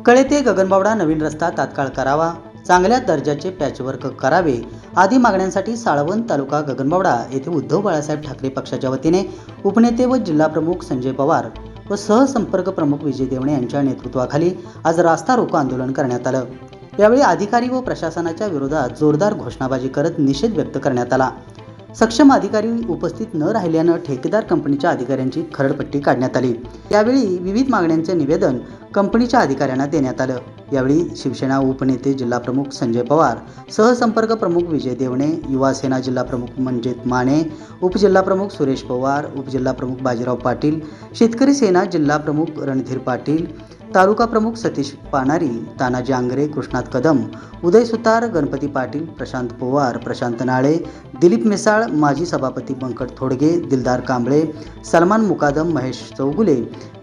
कळे ते गगनबावडा नवीन रस्ता तात्काळ करावा. चांगल्या दर्जाचे पॅचवर्क करावे. आदी मागण्यांसाठी साळवंत तालुका गगनबावडा येथे उद्धव बाळासाहेब ठाकरे पक्षाच्या वतीने उपनेते व जिल्हाप्रमुख संजय पवार व सहसंपर्क प्रमुख विजय देवणे यांच्या नेतृत्वाखाली आज रास्ता रोको आंदोलन करण्यात आलं. यावेळी अधिकारी व प्रशासनाच्या विरोधात जोरदार घोषणाबाजी करत निषेध व्यक्त करण्यात आला. सक्षम अधिकारी उपस्थित न राहिल्यानं ठेकेदार कंपनीच्या अधिकाऱ्यांची खरडपट्टी काढण्यात आली. यावेळी विविध मागण्यांचे निवेदन कंपनीच्या अधिकाऱ्यांना देण्यात आलं. यावेळी शिवसेना उपनेते जिल्हाप्रमुख संजय पवार सहसंपर्क प्रमुख विजय देवणे युवा सेना जिल्हाप्रमुख मंजित माने उपजिल्हाप्रमुख सुरेश पवार उपजिल्हाप्रमुख बाजीराव पाटील शेतकरी सेना जिल्हाप्रमुख रणधीर पाटील तालुका प्रमुख सतीश पानारी तानाजी आंग्रे कृष्णात कदम उदय सुतार गणपती पाटील प्रशांत पोवार प्रशांत नाळे दिलीप मिसाळ माजी सभापती बंकट थोडगे दिलदार कांबळे सलमान मुकादम महेश चौगुले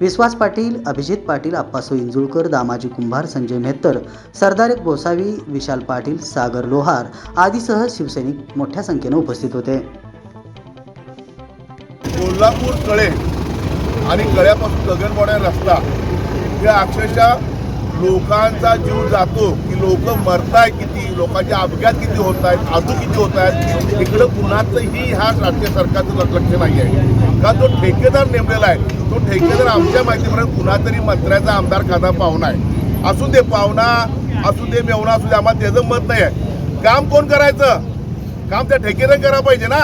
विश्वास पाटील अभिजित पाटील आप्पासो इंजुळकर दामाजी कुंभार संजय मेहतर सरदार गोसावी विशाल पाटील सागर लोहार आदीसह शिवसैनिक मोठ्या संख्येने उपस्थित होते. कोल्हापूर कळे आणि कळ्यापासून गगनवाड्या रस्ता हे अक्षरशः लोकांचा जीव जातो की लोक मरताय किती लोकांचे अपघात किती होत आहेत आजू किती होत आहेत इकडं कुणाचंही ह्या राज्य सरकारचं लक्ष नाही आहे का तो ठेकेदार नेमलेला आहे? तो ठेकेदार आमच्या माहितीप्रमाणे कुणातरी मंत्र्याचा आमदार खादा पाहुणा आहे. असू दे पाहुणा असू दे मेवणा असू दे आम्हाला त्याचं मत नाही आहे काम कोण करायचं? काम त्या ठेकेदार करायला पाहिजे ना.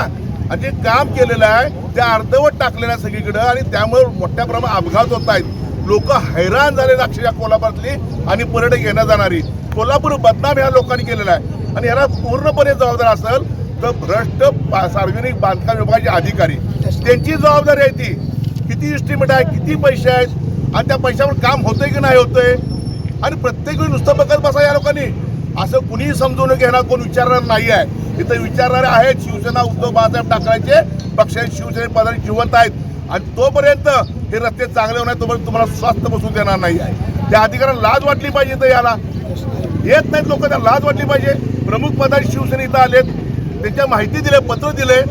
आणि जे काम केलेलं आहे ते अर्धवट टाकलेलं आहे सगळीकडं आणि त्यामुळे मोठ्या प्रमाणात अपघात होत आहेत लोक हैराण झाले अक्षरशः कोल्हापुरातली आणि पर्यटक येणं जाणारी. कोल्हापूर बदनाम ह्या लोकांनी केलेला आहे. आणि याला पूर्णपणे जबाबदार असेल तर भ्रष्ट सार्वजनिक बांधकाम विभागाचे अधिकारी. त्यांची जबाबदारी आहे ती. किती इस्टिमेट आहे किती पैसे आहेत आणि त्या पैशावर काम होतंय की नाही होतंय? आणि प्रत्येक वेळी नुसतं बघत बसा या लोकांनी. असं कुणीही समजवणूक घेणार कोण विचारणार नाही आहे. इथं विचारणारे आहेत शिवसेना उद्धव बाळासाहेब ठाकरेचे. पक्षाचे शिवसेने पदाधिकारी जिवंत आहेत. आणि तोपर्यंत हे रस्ते चांगले होणार तोपर्यंत तुम्हाला स्वास्थ्य बसू देणार नाही आहे. त्या अधिकाऱ्याला लाज वाटली पाहिजे तर याला येत नाहीत लोक त्याला लाज वाटली पाहिजे. प्रमुख पदाधिकारी शिवसेने इथं आलेत. त्यांच्या माहिती दिले पत्र दिले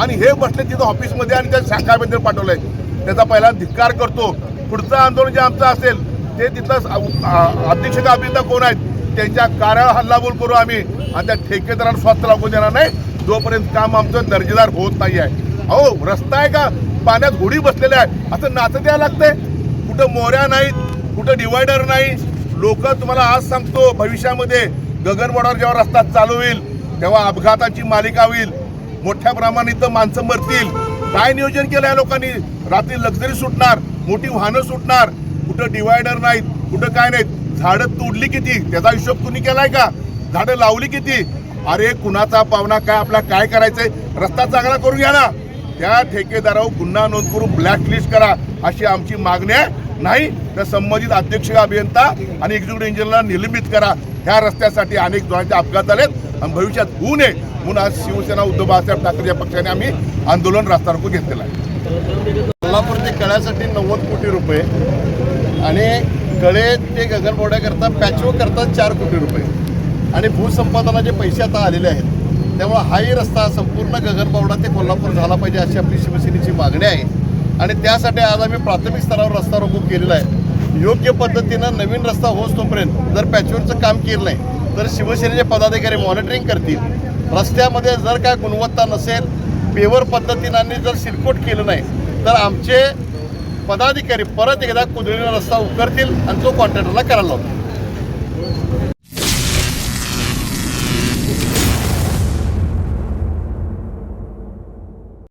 आणि हे बसले तिथं ऑफिसमध्ये आणि त्या शाखामध्ये आहे त्याचा पहिला धिक्कार करतो. पुढचं आंदोलन जे आमचं असेल ते तिथलं अध्यक्ष अभिनेता कोण आहेत त्यांच्या कार्याला हल्लाबोल करू आम्ही. आणि त्या ठेकेदारांना स्वास्थ्य लागू देणार नाही. जोपर्यंत काम आमचं दर्जेदार होत नाही आहे अहो रस्ता आहे का? पाण्यात होडी बसलेल्या आहे असं नाचं द्यावं लागतंय. कुठं मोऱ्या नाहीत कुठं डिवायडर नाही. लोक तुम्हाला आज सांगतो भविष्यामध्ये गगनबावड्यावर जेव्हा रस्ता चालू होईल तेव्हा अपघाताची मालिका होईल. मोठ्या प्रमाणात इथं माणसं मरतील. काय नियोजन केलं या लोकांनी? रात्री लक्झरी सुटणार मोठी वाहनं सुटणार. कुठं डिवायडर नाहीत कुठं काय नाहीत. झाडं तोडली किती? त्याचा हिशोब कुणी केलाय का? झाडं लावली किती? अरे कुणाचा पाहुणा काय आपला काय करायचंय? रस्ता चांगला करून घ्या ना. त्या ठेकेदारावर गुन्हा नोंद करून ब्लॅकलिस्ट करा अशी आमची मागणी आहे. नाही तर संबंधित अध्यक्ष अभियंता आणि एक्झिक्युटिव्ह इंजिनियरला निलंबित करा. ह्या रस्त्यासाठी अनेक जणांचे अपघात झालेत आणि भविष्यात होऊ नये म्हणून आज शिवसेना उद्धव बाळासाहेब ठाकरे या पक्षाने आम्ही आंदोलन रास्ता रोको घेतलेलं आहे. कोल्हापूर ते कळ्यासाठी नव्वद कोटी रुपये आणि कळे ते गगनबोड्याकरता पॅचवर्क करता चार कोटी रुपये. आणि भूसंपादनाचे पैसे आता आलेले आहेत. त्यामुळं हाही रस्ता संपूर्ण गगनबावडा ते कोल्हापूर झाला पाहिजे अशी आपली शिवसेनेची मागणी आहे. आणि त्यासाठी आज आम्ही प्राथमिक स्तरावर रस्ता रोको केलेला आहे. योग्य पद्धतीनं नवीन रस्ता होस तोपर्यंत जर पॅचवर्कचं काम केलं नाही तर शिवसेनेचे पदाधिकारी मॉनिटरिंग करतील. रस्त्यामध्ये जर काय गुणवत्ता नसेल पेवर पद्धतीनं जर सिरकोट केलं नाही तर आमचे पदाधिकारी परत एकदा कुदळीला रस्ता उकरतील आणि तो कॉन्ट्रॅक्टरला करायला लावतो